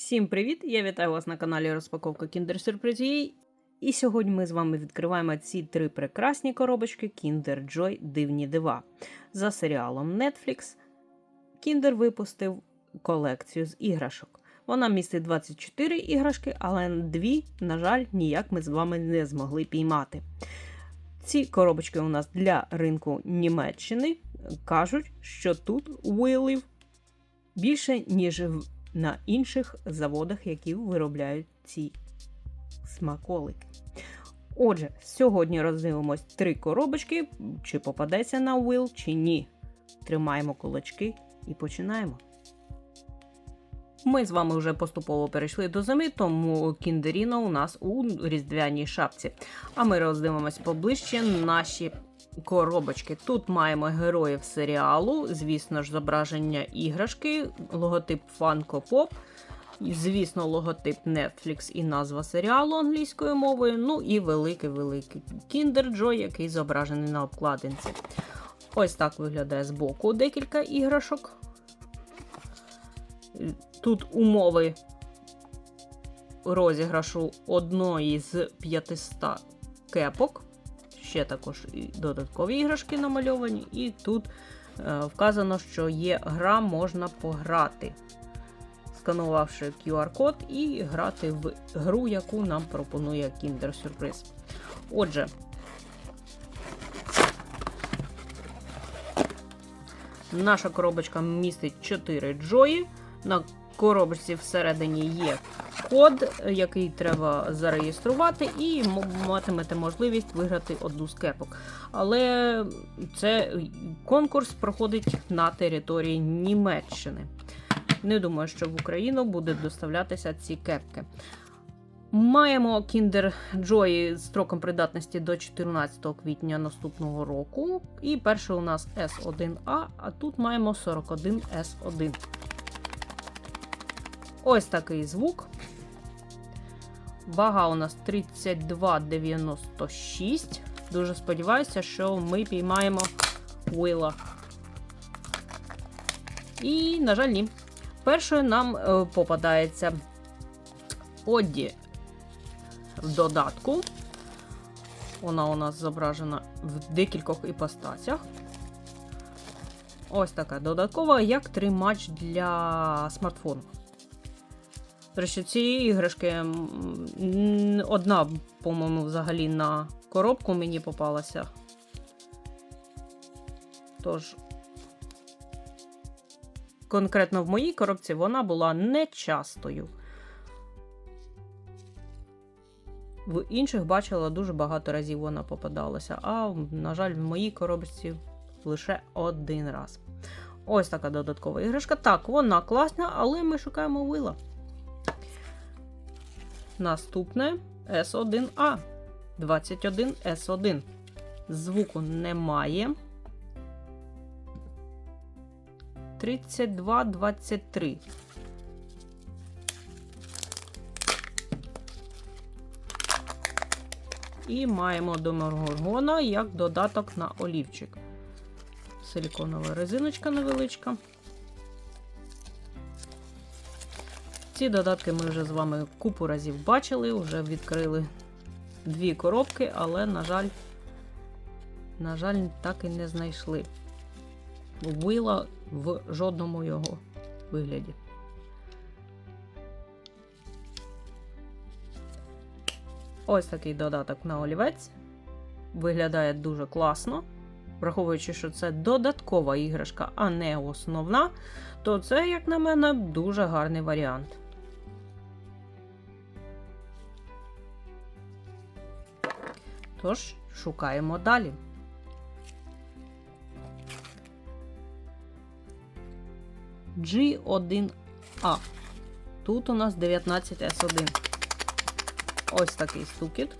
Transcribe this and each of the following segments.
Всім привіт! Я вітаю вас на каналі Розпаковка Kinder Surprise. І сьогодні ми з вами відкриваємо ці три прекрасні коробочки Kinder Joy Дивні дива. За серіалом Netflix Kinder випустив колекцію з іграшок. Вона містить 24 іграшки, але дві, на жаль, ніяк ми з вами не змогли піймати. Ці коробочки у нас для ринку Німеччини кажуть, що тут вилив більше, ніж в на інших заводах, які виробляють ці смаколики. Отже, сьогодні роздивимось три коробочки, чи попадеться на Will, чи ні. Тримаємо кулачки і починаємо. Ми з вами вже поступово перейшли до зими, тому кіндеріно у нас у різдвяній шапці. А ми роздивимось поближче наші коробочки. Тут маємо героїв серіалу, звісно ж, зображення іграшки, логотип Funko Pop, звісно, логотип Netflix і назва серіалу англійською мовою. Ну і великий-великий Kinder Joy, який зображений на обкладинці. Ось так виглядає збоку декілька іграшок. Тут умови розіграшу одної з 500 кепок. Ще також і додаткові іграшки намальовані, і тут е, вказано, що є гра, можна пограти, сканувавши QR-код і грати в гру, яку нам пропонує Kinder Surprise. Отже, наша коробочка містить 4 джої. На коробочці всередині є код, який треба зареєструвати, і матимете можливість виграти одну з кепок. Але це конкурс проходить на території Німеччини. Не думаю, що в Україну будуть доставлятися ці кепки. Маємо Kinder Joy з строком придатності до 14 квітня наступного року. І перший у нас S1A, а тут маємо 41S1. Ось такий звук. Вага у нас 32,96. Дуже сподіваюся, що ми піймаємо Уилла. І, на жаль, ні. Першою нам е, попадається Одді в додатку. Вона у нас зображена в декількох іпостасях. Ось така додаткова, як тримач для смартфону. До речі, ці іграшки одна, по-моєму, взагалі на коробку мені попалася. Тож, конкретно в моїй коробці вона була нечастою. В інших бачила дуже багато разів вона попадалася, а, на жаль, в моїй коробці лише один раз. Ось така додаткова іграшка. Так, вона класна, але ми шукаємо вила. Наступне S1A. 21S1. Звуку немає. 3223. І маємо доморгоргона як додаток на олівчик. Силіконова резиночка невеличка. Ці додатки ми вже з вами купу разів бачили, вже відкрили дві коробки, але, на жаль, на жаль, так і не знайшли. Вила в жодному його вигляді. Ось такий додаток на олівець. Виглядає дуже класно. Враховуючи, що це додаткова іграшка, а не основна, то це, як на мене, дуже гарний варіант. Тож, шукаємо далі. G1A. Тут у нас 19S1. Ось такий стукіт.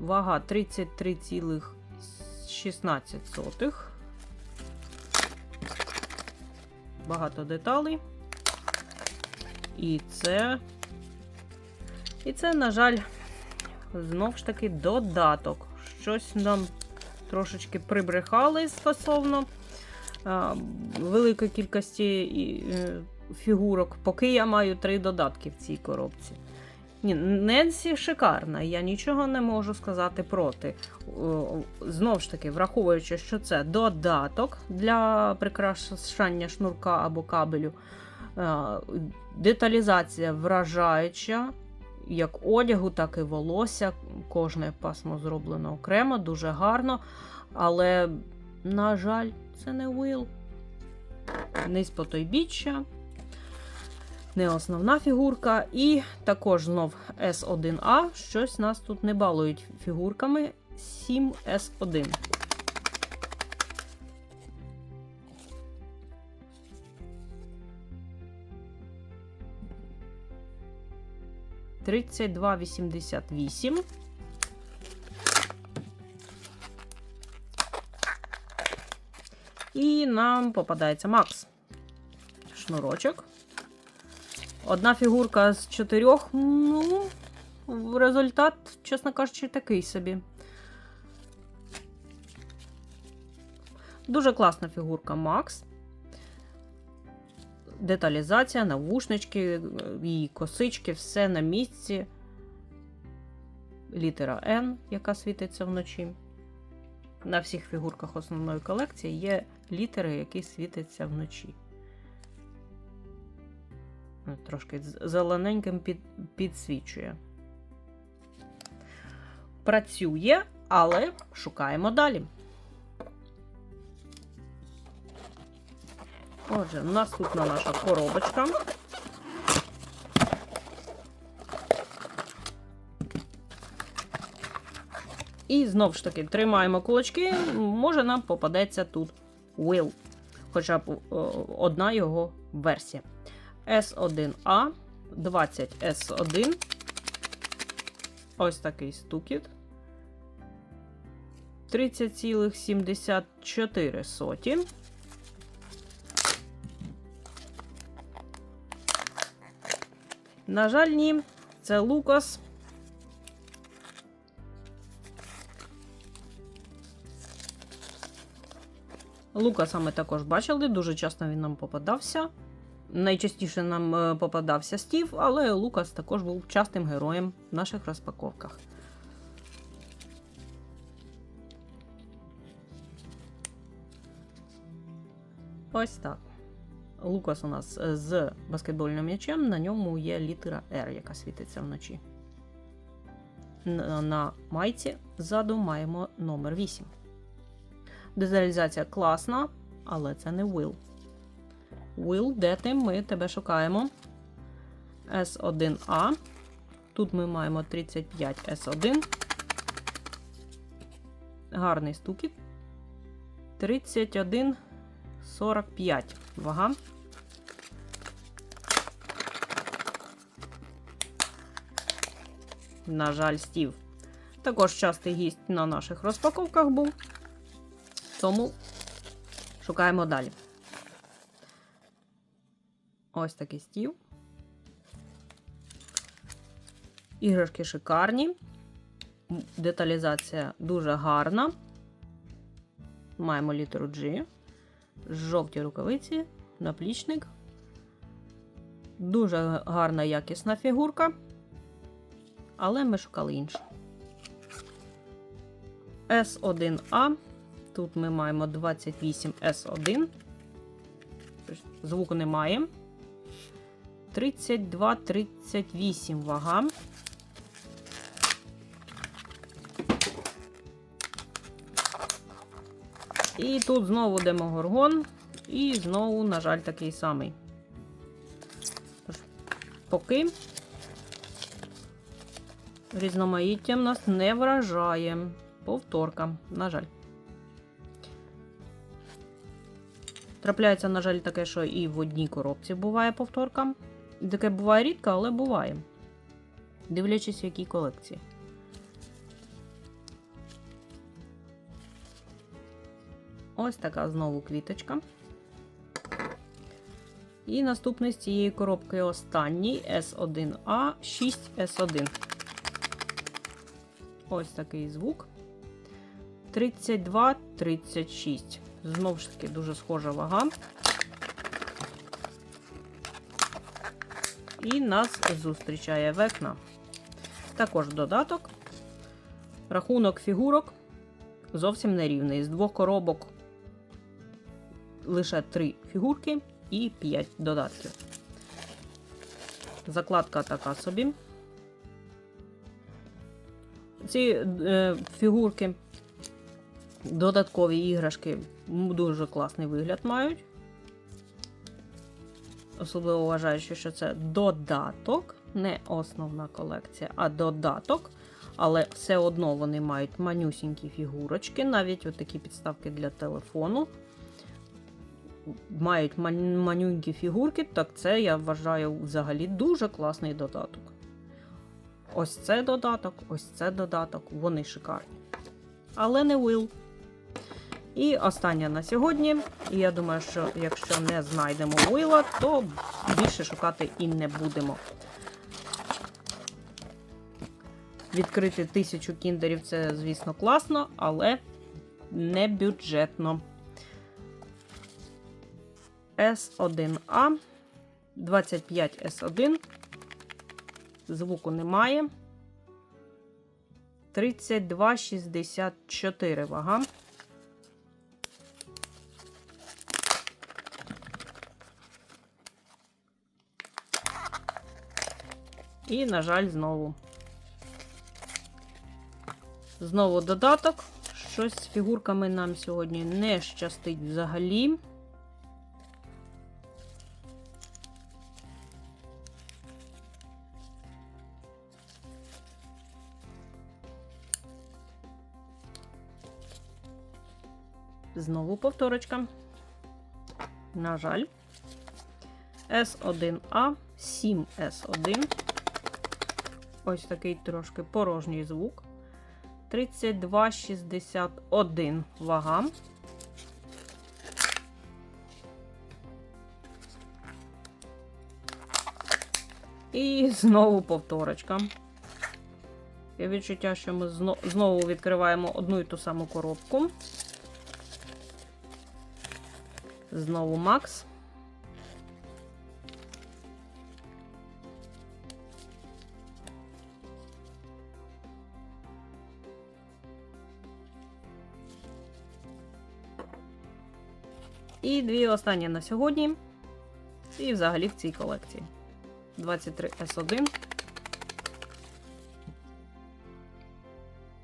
Вага 33,16. Багато деталей. І це. І це, на жаль, Знов ж таки, додаток. Щось нам трошечки прибрехали стосовно а, великої кількості і, е, фігурок, поки я маю три додатки в цій коробці. Ні, Ненсі шикарна, я нічого не можу сказати проти. Знову ж таки, враховуючи, що це додаток для прикрашання шнурка або кабелю, е, деталізація вражаюча, як одягу, так і волосся. Кожне пасмо зроблено окремо, дуже гарно. Але, на жаль, це не Уилл. Низ потойбіччя. Не основна фігурка. І також знов С1А. Щось нас тут не балують фігурками 7С1. 32,88. І нам попадається Макс. Шнурочок. Одна фігурка з чотирьох. Ну, результат, чесно кажучи, такий собі. Дуже класна фігурка Макс. Деталізація, навушнички, її косички, все на місці. Літера N, яка світиться вночі. На всіх фігурках основної колекції є літери, які світяться вночі. Трошки зелененьким під, підсвічує. Працює, але шукаємо далі. Отже, наступна наша коробочка. І знову ж таки тримаємо кулачки, може нам попадеться тут Will. Хоча б одна його версія. S1A, 20S1. Ось такий стукіт. 30,74 На жаль, ні, це Лукас. Лукаса ми також бачили, дуже часто він нам попадався. Найчастіше нам е, попадався Стів, але Лукас також був частим героєм в наших розпаковках. Ось так. Лукас у нас е, з баскетбольним м'ячем, на ньому є літера R, яка світиться вночі. На майці ззаду маємо номер 8. Деталізація класна, але це не Will. Will, де ти? Ми тебе шукаємо. S1A. Тут ми маємо 35 S1. Гарний стукіт. 31,45 вага. На жаль, стів. Також частий гість на наших розпаковках був. Тому шукаємо далі. Ось такий стів. Іграшки шикарні. Деталізація дуже гарна. Маємо літеру G. Жовті рукавиці, наплічник. Дуже гарна якісна фігурка. Але ми шукали іншу. S1A. Тут ми маємо 28S1. Звуку немає. 32-38 вага. І тут знову демогоргон, і знову, на жаль, такий самий. Поки різноманіттям нас не вражає. Повторка, на жаль. Трапляється, на жаль, таке, що і в одній коробці буває повторка. Таке буває рідко, але буває. Дивлячись, в якій колекції. Ось така знову квіточка. І наступний з цієї коробки останній S1A 6S1. Ось такий звук. 32-36. Знову ж таки, дуже схожа вага. І нас зустрічає векна. Також додаток. Рахунок фігурок зовсім нерівний. З двох коробок лише три фігурки і 5 додатків. Закладка така собі. Ці е, фігурки, додаткові іграшки, дуже класний вигляд мають. Особливо вважаючи, що це додаток, не основна колекція, а додаток. Але все одно вони мають манюсінькі фігурочки, навіть отакі підставки для телефону. Мають ман- манюнькі фігурки, так це я вважаю взагалі дуже класний додаток. Ось це додаток, ось це додаток, вони шикарні. Але не Will. І остання на сьогодні. І я думаю, що якщо не знайдемо Уилла, то більше шукати і не будемо. Відкрити тисячу кіндерів це, звісно, класно, але не бюджетно. S1A 25S1. Звуку немає. 32,64 вага. І, на жаль, знову. Знову додаток. Щось з фігурками нам сьогодні не щастить взагалі. Знову повторочка. На жаль. S1A, 7S1. Ось такий трошки порожній звук. 32,61 вага. І знову повторочка. Є відчуття, що ми знову відкриваємо одну і ту саму коробку. Знову Макс. І дві останні на сьогодні. І взагалі в цій колекції. 23 S1.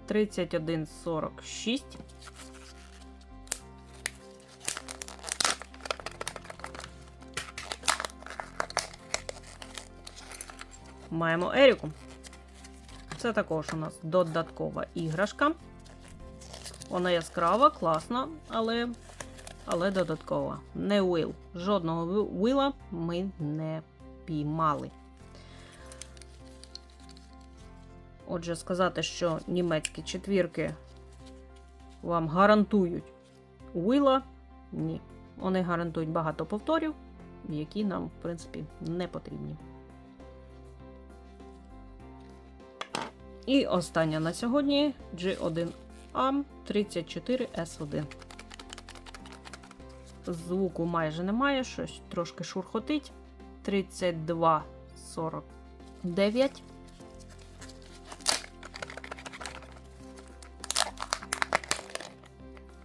3146. Маємо Еріку. Це також у нас додаткова іграшка. Вона яскрава, класна, але але додаткова. Не Will. Жодного Вила ми не піймали. Отже, сказати, що німецькі четвірки вам гарантують Уила, ні. Вони гарантують багато повторів, які нам, в принципі, не потрібні. І остання на сьогодні G1A 34S1. Звуку майже немає, щось трошки шурхотить. 32,49.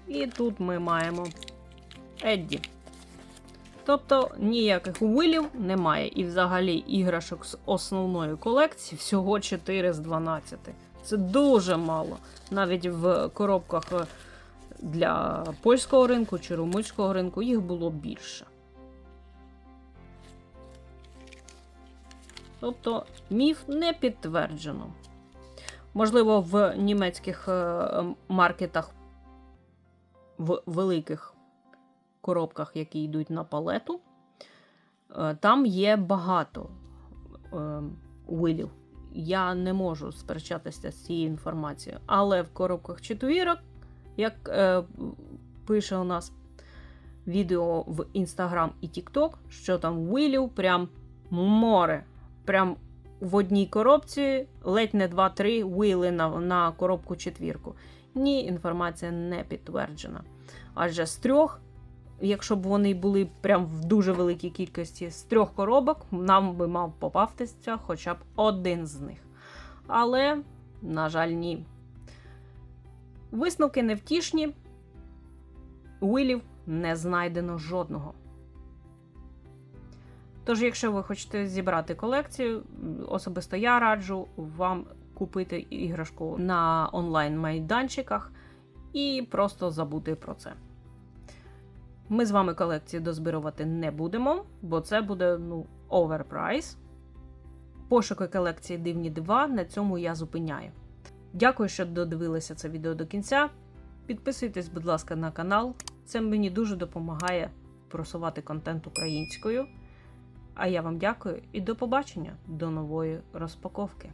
І тут ми маємо Едді. Тобто ніяких уилів немає. І взагалі іграшок з основної колекції всього 4 з 12. Це дуже мало. Навіть в коробках е, для польського ринку чи румунського ринку їх було більше. Тобто міф не підтверджено. Можливо, в німецьких е, маркетах в великих коробках, які йдуть на палету, е, там є багато е, уилів. Я не можу сперечатися з цією інформацією. Але в коробках четвірок, як е, пише у нас відео в Instagram і TikTok, що там уилів прям море. Прям в одній коробці ледь не 2-3 уіли на, на коробку четвірку. Ні, інформація не підтверджена. Адже з трьох Якщо б вони були прям в дуже великій кількості з трьох коробок, нам би мав попавтися хоча б один з них. Але, на жаль, ні. Висновки невтішні. Уилів не знайдено жодного. Тож, якщо ви хочете зібрати колекцію, особисто я раджу вам купити іграшку на онлайн-майданчиках і просто забути про це. Ми з вами колекції дозбирувати не будемо, бо це буде ну, оверпрайс. Пошуки колекції дивні дива. На цьому я зупиняю. Дякую, що додивилися це відео до кінця. Підписуйтесь, будь ласка, на канал. Це мені дуже допомагає просувати контент українською. А я вам дякую і до побачення до нової розпаковки.